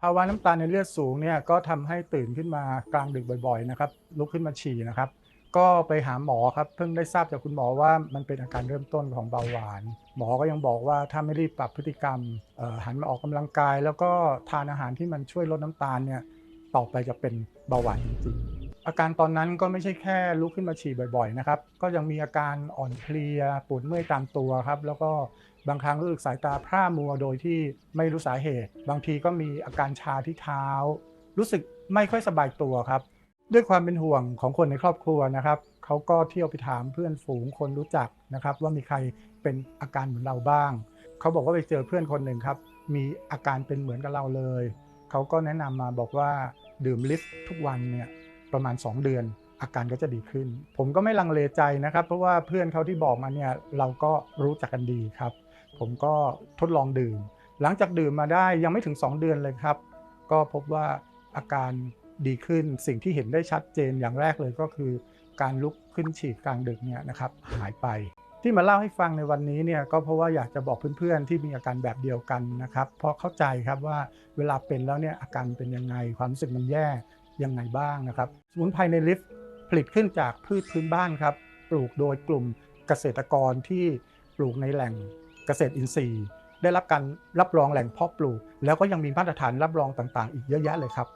ภาวะน้ำตาลในเลือดสูงเนี่ยก็ทำให้ตื่นขึ้นมากลางดึกบ่อยๆนะครับลุกขึ้นมาฉี่นะครับ ก็ไปหาหมอครับเพิ่งได้ทราบจากคุณหมอว่ามันเป็นอาการเริ่มต้นของเบาหวาน หมอก็ยังบอกว่าถ้าไม่รีบปรับพฤติกรรมหันมาออกกำลังกาย แล้วก็ทานอาหารที่มันช่วยลดน้ำตาลเนี่ยต่อไปจะเป็นเบาหวานจริงๆ อาการตอนนั้นก็ไม่ใช่แค่ลุกขึ้นมาฉี่บ่อยๆนะครับ ก็ยังมีอาการอ่อนเพลียปวดเมื่อยตามตัวครับ แล้วก็บางครั้งรู้สึกสายตาพร่ามัวโดยที่ไม่รู้สาเหตุ บางทีก็มีอาการชาที่เท้า รู้สึกไม่ค่อยสบายตัวครับ ด้วยความเป็นห่วงของคนในครอบครัวนะครับเขาก็เที่ยวไปถามเพื่อนฝูงคนรู้จักนะครับ ว่ามีใครเป็นอาการเหมือนเราบ้าง เขาบอกว่าไปเจอเพื่อนคนหนึ่งครับ มีอาการเป็นเหมือนกับเราเลย เขาก็แนะนำมาบอกว่าดื่มลิฟทุกวันเนี่ย ประมาณ 2 เดือน อาการก็จะดีขึ้น ผมก็ไม่ลังเลใจนะครับ เพราะว่าเพื่อนเขาที่บอกมาเนี่ยเราก็รู้จักกันดีครับ ผมก็ทดลองดื่ม หลังจากดื่มมาได้ยังไม่ถึง 2 เดือนเลยครับ ก็พบว่าอาการดีขึ้นสิ่งที่เห็นได้ชัดเจนอย่างแรกเลยก็คือ การลุกขึ้นฉี่กลางดึกเนี่ยนะครับหายไป ที่มาเล่าให้ฟังในวันนี้เนี่ยก็เพราะว่าอยากจะบอกเพื่อนๆที่มีอาการแบบเดียวกันนะครับ เพราะเข้าใจครับว่าเวลาเป็นแล้วเนี่ยอาการเป็นยังไงความรู้สึกมันแย่ ยังไงบ้างนะครับ สมุนไพรในลิฟต์ผลิตขึ้นจากพืชพื้นบ้านครับ ปลูกโดยกลุ่มเกษตรกรที่ปลูกในแหล่งเกษตรอินทรีย์ ได้รับการรับรองแหล่งเพาะปลูก แล้วก็ยังมีมาตรฐานรับรองต่างๆ อีกเยอะแยะเลยครับ